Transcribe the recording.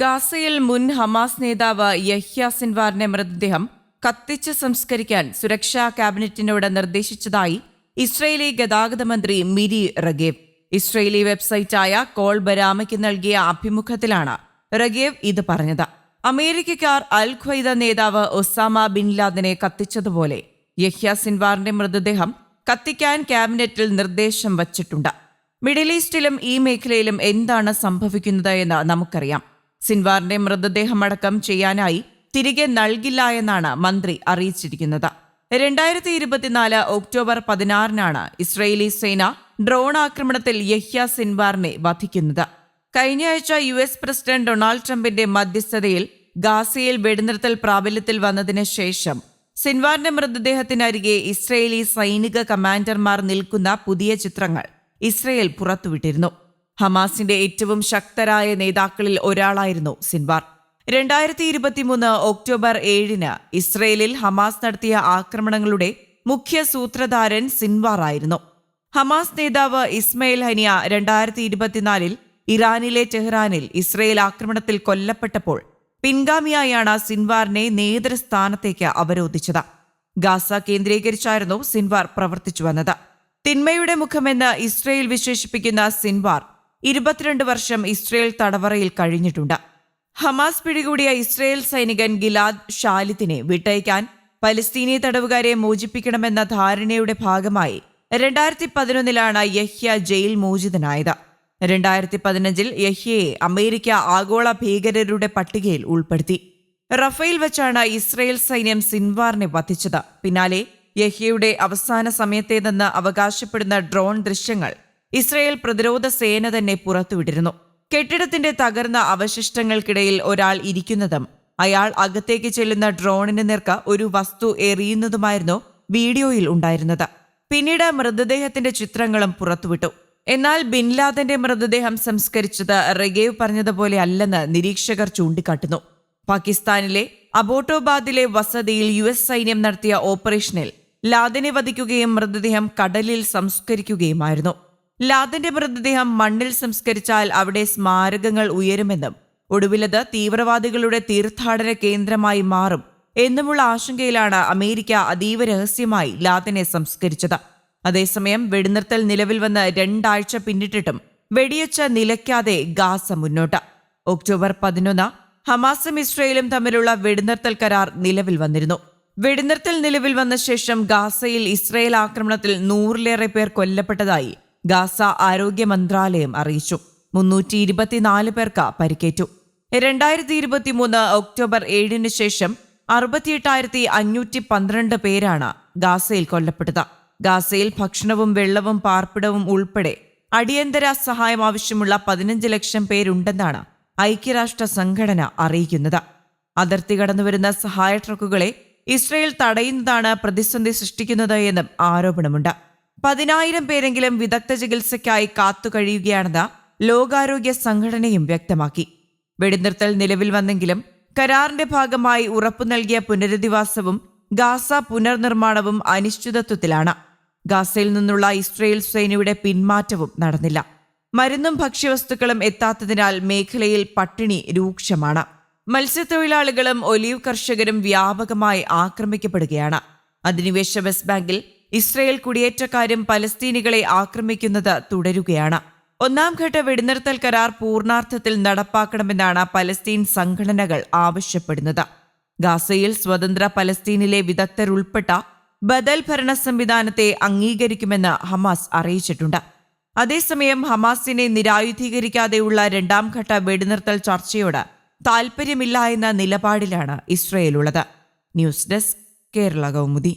ഗാസയിൽ മുൻ ഹമാസ് നേതാവ് യഹ്യ സിൻവാറിന്റെ മൃതദേഹം കത്തിച്ച് സംസ്കരിക്കാൻ സുരക്ഷാ ക്യാബിനറ്റിനോട് നിർദ്ദേശിച്ചതായി ഇസ്രയേലി ഗതാഗത മന്ത്രി മിരി റഗേവ്. ഇസ്രയേലി വെബ്സൈറ്റായ കോൾ ബരാമയ്ക്ക് നൽകിയ അഭിമുഖത്തിലാണ് റഗേവ് ഇത് പറഞ്ഞത്. അമേരിക്കക്കാർ അൽ ഖ്വൈദ നേതാവ് ഒസാമ ബിൻ ലാദനെ കത്തിച്ചതുപോലെ യഹ്യ സിൻവാറിന്റെ മൃതദേഹം കത്തിക്കാൻ ക്യാബിനറ്റിൽ നിർദ്ദേശം വച്ചിട്ടുണ്ട്. മിഡിൽ ഈസ്റ്റിലും ഈ മേഖലയിലും എന്താണ് സംഭവിക്കുന്നത് എന്ന് നമുക്കറിയാം. സിൻവാറിന്റെ മൃതദേഹം അടക്കം ചെയ്യാനായി തിരികെ നൽകില്ല എന്നാണ് മന്ത്രി അറിയിച്ചിരിക്കുന്നത്. രണ്ടായിരത്തി ഇരുപത്തിനാല് ഒക്ടോബർ പതിനാറിനാണ് ഇസ്രയേലി സേന ഡ്രോൺ ആക്രമണത്തിൽ യഹ്യ സിൻവാറിനെ വധിക്കുന്നത്. കഴിഞ്ഞയാഴ്ച യു എസ് പ്രസിഡന്റ് ഡൊണാൾഡ് ട്രംപിന്റെ മധ്യസ്ഥതയിൽ ഗാസയിൽ വെടിനിർത്തൽ പ്രാബല്യത്തിൽ വന്നതിന് ശേഷം സിൻവാറിന്റെ മൃതദേഹത്തിനരികെ ഇസ്രയേലി സൈനിക കമാൻഡർമാർ നിൽക്കുന്ന പുതിയ ചിത്രങ്ങൾ ഇസ്രയേൽ പുറത്തുവിട്ടിരുന്നു. ഹമാസിന്റെ ഏറ്റവും ശക്തരായ നേതാക്കളിൽ ഒരാളായിരുന്നു സിൻവാർ. രണ്ടായിരത്തി ഇരുപത്തിമൂന്ന് ഒക്ടോബർ ഏഴിന് ഇസ്രയേലിൽ ഹമാസ് നടത്തിയ ആക്രമണങ്ങളുടെ മുഖ്യ സൂത്രധാരൻ സിൻവാർ ആയിരുന്നു. ഹമാസ് നേതാവ് ഇസ്മയിൽ ഹനിയ രണ്ടായിരത്തി ഇരുപത്തിനാലിൽ ഇറാനിലെ ടെഹ്റാനിൽ ഇസ്രയേൽ ആക്രമണത്തിൽ കൊല്ലപ്പെട്ടപ്പോൾ പിൻഗാമിയായാണ് സിൻവാറിനെ നേതൃസ്ഥാനത്തേക്ക് അവരോധിച്ചത്. ഗാസ കേന്ദ്രീകരിച്ചായിരുന്നു സിൻവാർ പ്രവർത്തിച്ചു വന്നത്. തിന്മയുടെ മുഖമെന്ന് ഇസ്രയേൽ വിശേഷിപ്പിക്കുന്ന സിൻവാർ ഇരുപത്തിരണ്ട് വർഷം ഇസ്രയേൽ തടവറയിൽ കഴിഞ്ഞിട്ടുണ്ട്. ഹമാസ് പിടികൂടിയ ഇസ്രയേൽ സൈനികൻ ഗിലാദ് ഷാലിത്തിനെ വിട്ടയക്കാൻ പലസ്തീനി തടവുകാരെ മോചിപ്പിക്കണമെന്ന ധാരണയുടെ ഭാഗമായി രണ്ടായിരത്തി പതിനൊന്നിലാണ് യഹ്യ ജയിൽ മോചിതനായത്. രണ്ടായിരത്തി പതിനഞ്ചിൽ യഹ്യയെ അമേരിക്ക ആഗോള ഭീകരരുടെ പട്ടികയിൽ ഉൾപ്പെടുത്തി. റഫേൽ വെച്ചാണ് ഇസ്രയേൽ സൈന്യം സിൻവാറിനെ വധിച്ചത്. പിന്നാലെ യഹ്യയുടെ അവസാന സമയത്തേതെന്ന് അവകാശപ്പെടുന്ന ഡ്രോൺ ദൃശ്യങ്ങൾ ഇസ്രയേൽ പ്രതിരോധ സേന തന്നെ പുറത്തുവിട്ടിരുന്നു. കെട്ടിടത്തിന്റെ തകർന്ന അവശിഷ്ടങ്ങൾക്കിടയിൽ ഒരാൾ ഇരിക്കുന്നതും അയാൾ അകത്തേക്ക് ചെല്ലുന്ന ഡ്രോണിന് നിർക്ക ഒരു വസ്തു എറിയുന്നതുമായിരുന്നു വീഡിയോയിൽ ഉണ്ടായിരുന്നത്. പിന്നീട് മൃതദേഹത്തിന്റെ ചിത്രങ്ങളും പുറത്തുവിട്ടു. എന്നാൽ ബിൻലാദന്റെ മൃതദേഹം സംസ്കരിച്ചത് റെഗേവ് പറഞ്ഞതുപോലെ അല്ലെന്ന് നിരീക്ഷകർ ചൂണ്ടിക്കാട്ടുന്നു. പാകിസ്ഥാനിലെ അബോട്ടോബാദിലെ വസതിയിൽ യു എസ് സൈന്യം നടത്തിയ ഓപ്പറേഷനിൽ ലാദനെ വധിക്കുകയും മൃതദേഹം കടലിൽ സംസ്കരിക്കുകയുമായിരുന്നു. ലാദന്റെ മൃതദേഹം മണ്ണിൽ സംസ്കരിച്ചാൽ അവിടെ സ്മാരകങ്ങൾ ഉയരുമെന്നും ഒടുവിലത് തീവ്രവാദികളുടെ തീർത്ഥാടന കേന്ദ്രമായി മാറും എന്നുമുള്ള ആശങ്കയിലാണ് അമേരിക്ക അതീവ രഹസ്യമായി ലാദനെ സംസ്കരിച്ചത്. അതേസമയം വെടിനിർത്തൽ നിലവിൽ വന്ന് രണ്ടാഴ്ച പിന്നിട്ടിട്ടും വെടിയൊച്ച നിലയ്ക്കാതെ ഗാസ മുന്നോട്ട്. ഒക്ടോബർ പതിനൊന്ന് ഹമാസും ഇസ്രയേലും തമ്മിലുള്ള വെടിനിർത്തൽ കരാർ നിലവിൽ വന്നിരുന്നു. വെടിനിർത്തൽ നിലവിൽ വന്ന ശേഷം ഗാസയിൽ ഇസ്രയേൽ ആക്രമണത്തിൽ നൂറിലേറെ പേർ കൊല്ലപ്പെട്ടതായി ഗാസ ആരോഗ്യ മന്ത്രാലയം അറിയിച്ചു. മുന്നൂറ്റി ഇരുപത്തിനാല് പേർക്ക് പരിക്കേറ്റു. രണ്ടായിരത്തി ഇരുപത്തിമൂന്ന് ഒക്ടോബർ ഏഴിന് ശേഷം അറുപത്തിയെട്ടായിരത്തി അഞ്ഞൂറ്റി പന്ത്രണ്ട് പേരാണ് ഗാസയിൽ കൊല്ലപ്പെട്ടത്. ഗാസയിൽ ഭക്ഷണവും വെള്ളവും പാർപ്പിടവും ഉൾപ്പെടെ അടിയന്തര സഹായം ആവശ്യമുള്ള പതിനഞ്ച് ലക്ഷം പേരുണ്ടെന്നാണ് ഐക്യരാഷ്ട്ര സംഘടന അറിയിക്കുന്നത്. അതിർത്തി കടന്നുവരുന്ന സഹായ ട്രക്കുകളെ ഇസ്രയേൽ തടയുന്നതാണ് പ്രതിസന്ധി സൃഷ്ടിക്കുന്നത് എന്നും ആരോപണമുണ്ട്. പതിനായിരം പേരെങ്കിലും വിദഗ്ധ ചികിത്സയ്ക്കായി കാത്തുകഴിയുകയാണെന്ന് ലോകാരോഗ്യ സംഘടനയും വ്യക്തമാക്കി. വെടിനിർത്തൽ നിലവിൽ വന്നെങ്കിലും കരാറിന്റെ ഭാഗമായി ഉറപ്പു നൽകിയ പുനരധിവാസവും ഗാസ പുനർനിർമ്മാണവും അനിശ്ചിതത്വത്തിലാണ്. ഗാസയിൽ നിന്നുള്ള ഇസ്രയേൽ സേനയുടെ പിന്മാറ്റവും നടന്നില്ല. മരുന്നും ഭക്ഷ്യവസ്തുക്കളും എത്താത്തതിനാൽ മേഖലയിൽ പട്ടിണി രൂക്ഷമാണ്. മത്സ്യത്തൊഴിലാളികളും ഒലീവ് കർഷകരും വ്യാപകമായി ആക്രമിക്കപ്പെടുകയാണ്. അധിനിവേശ വെസ്റ്റ് ബാങ്കിൽ ഇസ്രയേൽ കുടിയേറ്റക്കാരും പലസ്തീനികളെ ആക്രമിക്കുന്നത് തുടരുകയാണ്. ഒന്നാം ഘട്ട വെടിനിർത്തൽ കരാർ പൂർണാർത്ഥത്തിൽ നടപ്പാക്കണമെന്നാണ് പലസ്തീൻ സംഘടനകൾ ആവശ്യപ്പെടുന്നത്. ഗാസയിൽ സ്വതന്ത്ര പലസ്തീനിലെ വിദഗ്ധരുൾപ്പെട്ട ബദൽ ഭരണ സംവിധാനത്തെ അംഗീകരിക്കുമെന്ന് ഹമാസ് അറിയിച്ചിട്ടുണ്ട്. അതേസമയം ഹമാസിനെ നിരായുധീകരിക്കാതെയുള്ള രണ്ടാം ഘട്ട വെടിനിർത്തൽ ചർച്ചയോട് താൽപ്പര്യമില്ല എന്ന നിലപാടിലാണ് ഇസ്രയേലുള്ളത്. News desk Kerala Kaumudi.